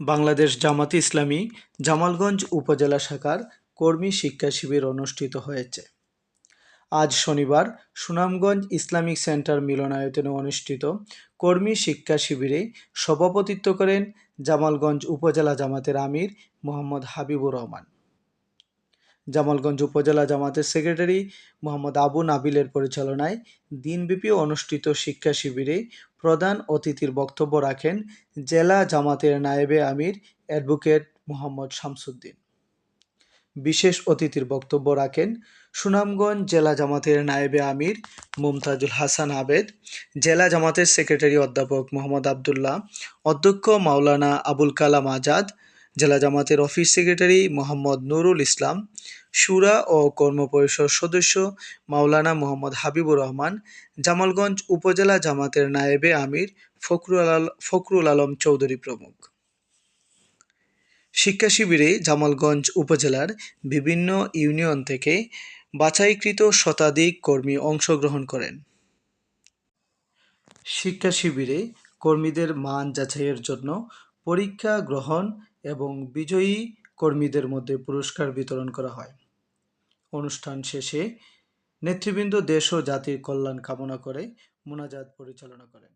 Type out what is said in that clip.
বাংলাদেশ জামাত ইসলামী জামালগঞ্জ উপজেলা শাখার কর্মী শিক্ষা শিবির অনুষ্ঠিত হয়েছে। আজ শনিবার সুনামগঞ্জ ইসলামিক সেন্টার মিলনায়তনে অনুষ্ঠিত কর্মী শিক্ষা শিবিরে সভাপতিত্ব করেন জামালগঞ্জ উপজেলা জামাতের আমির মোহাম্মদ হাবিবুর রহমান। জামালগঞ্জ উপজেলা জামাতের সেক্রেটারি মোহাম্মদ আবু নাবিলের পরিচালনায় দিনব্যাপী অনুষ্ঠিত শিক্ষা শিবিরে প্রধান অতিথির বক্তব্য রাখেন জেলা জামাতের নায়েবে আমির অ্যাডভোকেট মোহাম্মদ শামসুদ্দিন। বিশেষ অতিথির বক্তব্য রাখেন সুনামগঞ্জ জেলা জামাতের নায়েবে আমির মুমতাজুল হাসান আবেদ, জেলা জামাতের সেক্রেটারি অধ্যাপক মোহাম্মদ আবদুল্লাহ, অধ্যক্ষ মাওলানা আবুল কালাম আজাদ জেলা জামাতের অফিস সেক্রেটারি মোহাম্মদ নুরুল ইসলাম, সুরা ও কর্মপরিষদ সদস্য মাওলানা মোহাম্মদ হাবিবুর রহমান, জামালগঞ্জ উপজেলা জামাতের নায়েবে আমির ফখরুল আল- ফখরুল আলম চৌধুরী প্রমুখ। শিক্ষা শিবিরে জামালগঞ্জ উপজেলার বিভিন্ন ইউনিয়ন থেকে বাছাইকৃত শতাধিক কর্মী অংশগ্রহণ করেন। শিক্ষা শিবিরে কর্মীদের মান যাচাইয়ের জন্য পরীক্ষা গ্রহণ এবং বিজয়ী কর্মীদের মধ্যে পুরস্কার বিতরণ করা হয়। অনুষ্ঠান শেষে নেতৃবৃন্দ দেশ ও জাতির কল্যাণ কামনা করে মোনাজাত পরিচালনা করেন।